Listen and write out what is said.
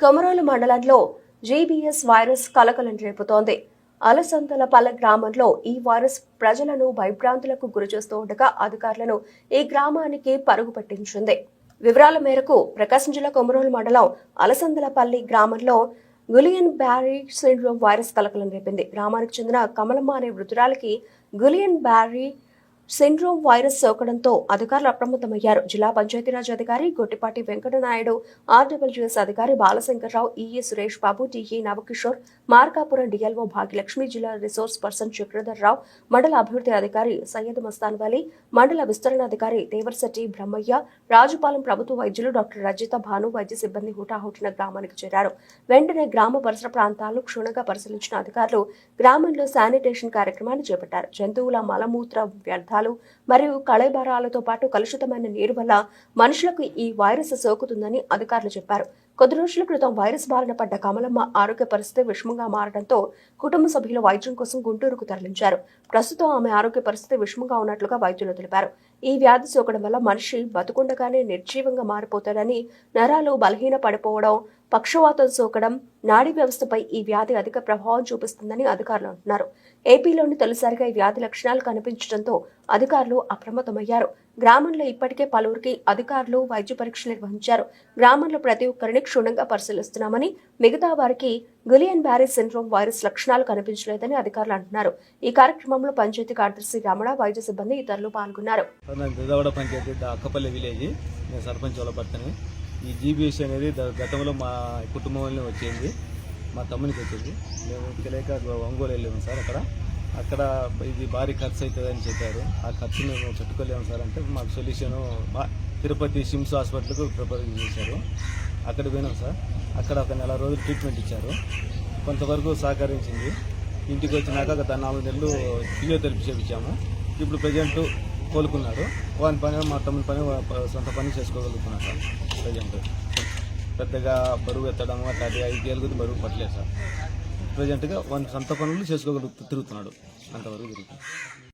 కొమరోలు మండలంలో GBs virus కలకలం రేపుతోంది. అలసంతలపల్లె గ్రామంలో ఈ వైరస్ ప్రజలను భయభ్రాంతులకు గురిచేస్తూ ఉండగా అధికారులను ఈ గ్రామానికి పరుగు పట్టించింది. వివరాల మేరకు ప్రకాశం జిల్లా కొమరోలు మండలం అలసందలపల్లి గ్రామంలో గులియన్ బ్యారీ సిండ్రోమ్ వైరస్ కలకలం రేపింది. గ్రామానికి చెందిన కమలమ్మ అనే వృద్ధురాలకి గులియన్ బ్యారీ సిండ్రోమ్ వైరస్ సోకడంతో అధికారులు అప్రమత్తమయ్యారు. జిల్లా పంచాయతీరాజ్ అధికారి గొట్టిపాటి వెంకటనాయుడు ఆర్డబ్ల్యూఎస్ అధికారి Balashankarrao EA Suresh Babu TE Navakishore Markapuram DLO Bhagyalakshmi జిల్లా రిసోర్స్ పర్సన్ చక్రధర్రావు మండల అభివృద్ధి అధికారి సయ్యద్ మస్తాన్ వాలి మండల విస్తరణ అధికారి దేవర్శెట్టి బ్రహ్మయ్య రాజుపాలెం ప్రభుత్వ వైద్యులు డాక్టర్ రజిత భాను వైద్య సిబ్బంది హుటాహుటిన గ్రామానికి చేరారు. వెంటనే గ్రామ పరిసర ప్రాంతాలను క్షుణ్ణంగా పరిశీలించిన అధికారులు గ్రామంలో శానిటేషన్ కార్యక్రమాన్ని చేపట్టారు. జంతువుల మలమూత్ర వ్యర్థాలు మరియు కళేబరాలతో పాటు కలుషితమైన నీరు వల్ల మనుషులకు ఈ వైరస్ సోకుతుందని అధికారులు చెప్పారు. కొద్ది రోజుల క్రితం వైరస్ బారిన పడ్డ కమలమ్మ ఆరోగ్య పరిస్థితి విషమంగా మారడంతో కుటుంబ సభ్యులు వైద్యం కోసం గుంటూరుకు తరలించారు. ప్రస్తుతం ఆమె ఆరోగ్య పరిస్థితి విషమంగా ఉన్నట్లుగా వైద్యులు తెలిపారు. ఈ వ్యాధి సోకడం వల్ల మనిషి బతుకుండగానే నిర్జీవంగా మారిపోతాడని నరాలు బలహీన పడిపోవడం పక్షవాతం సోకడం నాడీ వ్యవస్థపై ఈ వ్యాధి అధిక ప్రభావం చూపిస్తుందని అధికారులు అంటున్నారు. ఏపీలోని తొలిసారిగా ఈ వ్యాధి లక్షణాలు కనిపించడంతో అధికారులు అప్రమత్తమయ్యారు. గ్రామంలో ఇప్పటికే పలువురికి అధికారులు వైద్య పరీక్షలు నిర్వహించారు. గ్రామంలో ప్రతి ఒక్కరిని క్షుణ్ణంగా పరిశీలిస్తున్నామని మిగతా వారికి గులియన్ బ్యారీ సిండ్రోమ్ వైరస్ లక్షణాలు కనిపించలేదని అధికారులు అంటున్నారు. ఈ కార్యక్రమంలో పంచాయతీ కార్యదర్శి రమణ వైద్య సిబ్బంది ఇతరులు పాల్గొన్నారు. పంచాయతీ అక్కపల్లి విలేజ్. నేను సర్పంచ్ వాళ్ళ ఈ జీబీఎస్ అనేది గతంలో మా కుటుంబంలో వచ్చింది. మా తమ్మునికి వచ్చింది. మేము తెలియక ఒంగోలు వెళ్ళాము సార్ అక్కడ. అక్కడ ఇది భారీ ఖర్చు అవుతుంది అని చెప్పారు. ఆ ఖర్చు మేము చుట్టుకోలేము సార్ అంటే మాకు సొల్యూషన్ తిరుపతి సిమ్స్ హాస్పిటల్కు ప్రిపేర్ చేశారు. అక్కడికి పోయినాం సార్. అక్కడ ఒక నెల రోజులు ట్రీట్మెంట్ ఇచ్చారు. కొంతవరకు సహకరించింది. ఇంటికి వచ్చినాక గత నాలుగు నెలలు ఫిజియోథెరపీ చేయించాము ఇప్పుడు ప్రజెంట్ కోలుకున్నాడు వాని పని మా తమ్ముని పని సొంత పని చేసుకోగలుగుతున్నాను సార్. ప్రజెంట్ పెద్దగా బరువు ఎత్తడం అట్లాంటి ఐదు కేలుగుది బరువు పట్టలేదు సార్. ప్రజెంట్గా వాని సొంత పనులు చేసుకోగలుగుతూ తిరుగుతున్నాడు. అంతవరకు తిరుగుతున్నాడు